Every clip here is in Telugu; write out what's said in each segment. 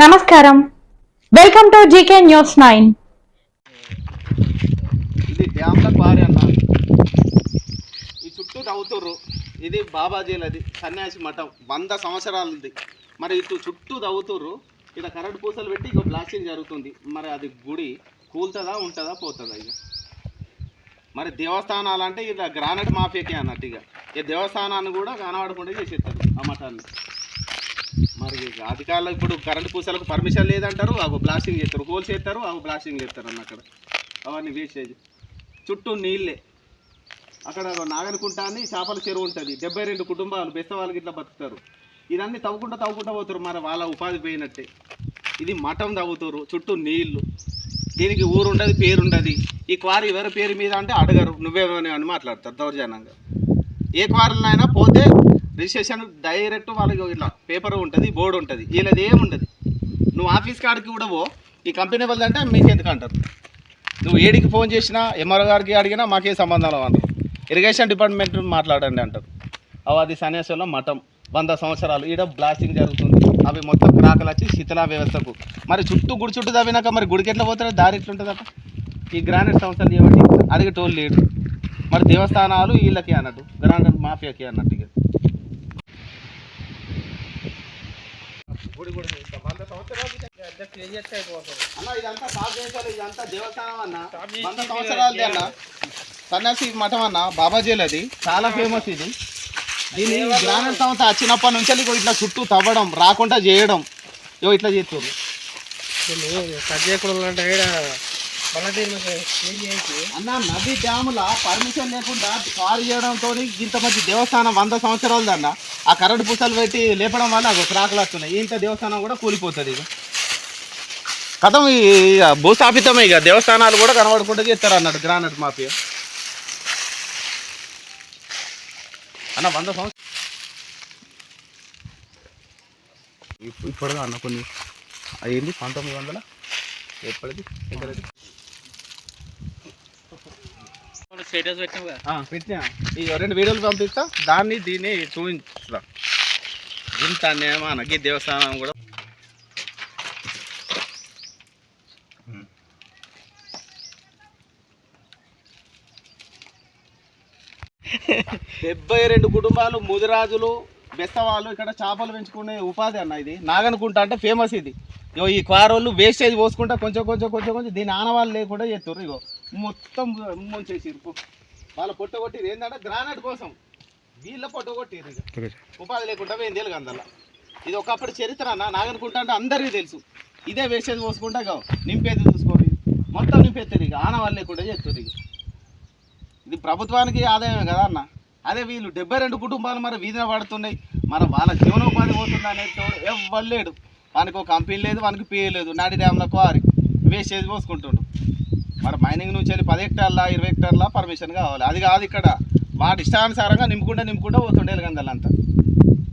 నమస్కారం. Welcome to GK news nine ఇది డ్యామ్ల క్వారీ అన్న. ఈ చుట్టూ తవ్వుతుర్రు ఇది బాబాజీలది సన్యాసి మఠం వంద సంవత్సరాలది. మరి ఇటు చుట్టూ తవ్వుతుర్రు ఇక కరెంట్ పూసలు పెట్టి ఇక బ్లాస్టింగ్ జరుగుతుంది. మరి అది గుడి కూల్తుందా ఉంటుందా పోతుందా ఇక మరి దేవస్థానాలు అంటే ఇలా గ్రానైట్ మాఫియాకే అన్నట్టు ఇక. ఈ దేవస్థానాన్ని కూడా కనబడకుండా చేసేస్తారు ఆ మఠాన్ని. మరి అధికారులు ఇప్పుడు కరెంట్ పూసలకు పర్మిషన్ లేదంటారు అవి బ్లాస్టింగ్ చేస్తారు హోల్స్ చేస్తారు అవి బ్లాస్టింగ్ చేస్తారు అన్న అక్కడ. అవన్నీ వేస్టేజ్. చుట్టూ నీళ్ళే. అక్కడ నాగనుకుంట అని చేపల చెరువు ఉంటుంది. డెబ్బై రెండు కుటుంబాలు బెస్త వాళ్ళకి ఇట్లా బతుకుతారు. ఇదన్నీ తవ్వుకుంటా తవ్వుకుంటా పోతారు మరి వాళ్ళ ఉపాధి పోయినట్టే. ఇది మఠం తవ్వుతారు చుట్టూ నీళ్ళు దీనికి ఊరుండదు పేరుండదు. ఈ క్వారీ ఎవరి పేరు మీద అంటే అడగరు. నువ్వేమని అని మాట్లాడతారు దౌర్జన్యంగా. ఏ క్వారీలైనా పోతే రిజిస్ట్రేషన్ డైరెక్ట్ వాళ్ళకి ఇట్లా పేపర్ ఉంటుంది బోర్డు ఉంటుంది. వీళ్ళది ఏముండదు. నువ్వు ఆఫీస్ కాడికి కూడా పో ఈ కంపెనీ వాళ్ళది అంటే మీకు ఎందుకు అంటారు? నువ్వు ఏడికి ఫోన్ చేసినా ఎంఆర్ఓ గారికి అడిగినా మాకేం సంబంధాలు అంటారు. ఇరిగేషన్ డిపార్ట్మెంట్ మాట్లాడండి అంటారు. అవి అది సన్యాసంలో మఠం వంద సంవత్సరాలు. ఈడ బ్లాస్టింగ్ జరుగుతుంది. అవి మొత్తం క్రాకలు వచ్చి శిథిలా వ్యవస్థకు. మరి చుట్టూ గుడి చుట్టూ తవ్వినాక మరి గుడికి ఎట్లా పోతారో? దారి ఎట్లుంటుందట ఈ గ్రానైట్ సంస్థలు చేయబట్టి టోల్ లేడు మరి దేవస్థానాలు వీళ్ళకి అన్నట్టు గ్రానైట్ మాఫియాకి అన్నట్టు ఇక. గుడి గుడి వంద సంవత్సరాలు అన్న ఇదంతా సాగు చేసాలి ఇదంతా దేవస్థానం అన్న. వంద సంవత్సరాలది అన్న. సన్యాసి మఠం అన్న బాబాజీలది. చాలా ఫేమస్ ఇది. దీన్ని గ్రామీణ సంస్థ వచ్చినప్పటి నుంచి ఇట్లా చుట్టూ తవ్వడం రాకుండా చేయడం. ఇగో ఇట్లా చేస్తారు అన్న నది డ్యాముల పర్మిషన్ లేకుండా కారు చేయడంతో ఇంత మంచి దేవస్థానం వంద సంవత్సరాలది అన్న. ఆ కరెంటు పూసలు పెట్టి లేపడం వల్ల అగో క్రాకులు వస్తున్నాయి. ఇంత దేవస్థానం కూడా కూలిపోతుంది ఇక కథం ఈ ఇక భూస్థాపితమే ఇక దేవస్థానాలు కూడా కనబడకుండా చేస్తారు అన్నాడు గ్రానైట్ మాఫియా. అన్న వంద సంవత్సరం ఇప్పుడు అన్న కొన్ని అయ్యింది పంతొమ్మిది వందల ఎప్పటిది? ఎక్కడది స్టేటస్ పెట్టాం పెట్టినా. ఈ రెండు వీడియోలు పంపిస్తా. దాన్ని దీన్ని చూపించుతా. ఇంత మనకి దేవస్థానం కూడా. డెబ్బై రెండు కుటుంబాలు ముదిరాజులు బెస్తవాళ్ళు ఇక్కడ చేపలు పెంచుకునే ఉపాధి అన్న ఇది. నాగనుకుంటా అంటే ఫేమస్ ఇది. ఇగో ఈ క్వారోళ్ళు వేస్టేజ్ పోసుకుంటా కొంచెం కొంచెం కొంచెం కొంచెం దీని ఆనవాళ్ళు లేకుండా చేస్తారు ఇగో. మొత్తం ముంచేసిరు వాళ్ళ పొట్ట కొట్టిరు ఏంటంటే గ్రానైట్ కోసం. వీళ్ళ పొట్ట కొట్టిరు ఇక. ఉపాధి లేకుండా పోయింది తెలుగు అందులో ఇది ఒకప్పుడు చరిత్ర అన్న. నాగనుకుంటా అంటే అందరికీ తెలుసు. ఇదే వేస్టేజ్ పోసుకుంటా ఇక నింపేది చూసుకోండి. మొత్తం నింపేస్తారు ఇక. ఆనవాళ్ళు లేకుండా చేస్తారు ఇక. ఇది ప్రభుత్వానికి ఆదాయమే కదా అన్న. అదే వీళ్ళు డెబ్బై రెండు కుటుంబాలు మరి వీధిన పడుతున్నాయి. మరి వాళ్ళ జీవనోపాధి పోతుంది అనేది ఎవ్వరు లేడు. వానికి ఒక కంపెనీ లేదు వానికి పే లేదు. నాటి డ్యామ్ల క్వారీ వేస్టేజ్ పోసుకుంటుండు. మరి మైనింగ్ నుంచి వెళ్ళి పది హెక్టార్లా ఇరవై హెక్టార్లా పర్మిషన్ కావాలి. అది కాదు ఇక్కడ. వాటి ఇష్టానుసారంగా నింపుకుంటే నింపుకుంటా పోతుండే గందలంతా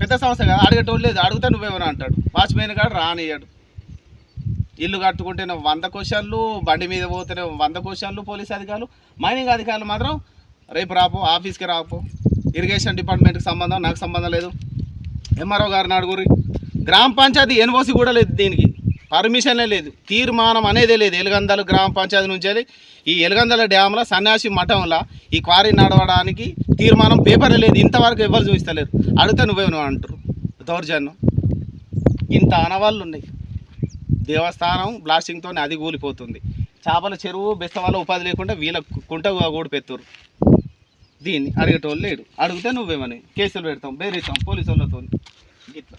పెద్ద సమస్య కదా. అడిగేటోళ్ళు లేదు. అడిగితే నువ్వేమైనా అంటాడు. వాచ్మెన్ కాడు రానియ్యాడు. ఇల్లు కట్టుకుంటే వంద క్వశ్చన్లు బండి మీద పోతేనే వంద క్వశ్చన్లు పోలీస్ అధికారులు మైనింగ్ అధికారులు మాత్రం రేపు రాపో ఆఫీస్కి రాపో. ఇరిగేషన్ డిపార్ట్మెంట్కి సంబంధం నాకు సంబంధం లేదు. ఎంఆర్ఓ గారిని అడుగురి గ్రామ పంచాయతీ ఎన్ఓసి కూడా లేదు దీనికి. పర్మిషనే లేదు. తీర్మానం అనేదే లేదు. ఎలుగందల గ్రామ పంచాయతీ నుంచి ఈ ఎలుగందల డ్యాంలో సన్యాసి మఠంలో ఈ క్వారీ నడవడానికి తీర్మానం పేపర్ లేదు. ఇంతవరకు ఎవరు చూపిస్తలేరు. అడిగితే నువ్వేమో అంటారు. దౌర్జన్యం. ఇంత అనవాళ్ళు ఉన్నాయి. దేవస్థానం బ్లాస్టింగ్తో అది కూలిపోతుంది. చేపల చెరువు బెస్తవాళ్ళ ఉపాధి లేకుండా వీళ్ళ కుంట కూడా కూడిపెత్తురు దీన్ని అడిగేటోళ్ళు లేడు అడిగితే నువ్వేమని? కేసులు పెడతాం బేరిస్తాం పోలీసు వాళ్ళతో ఇట్లా.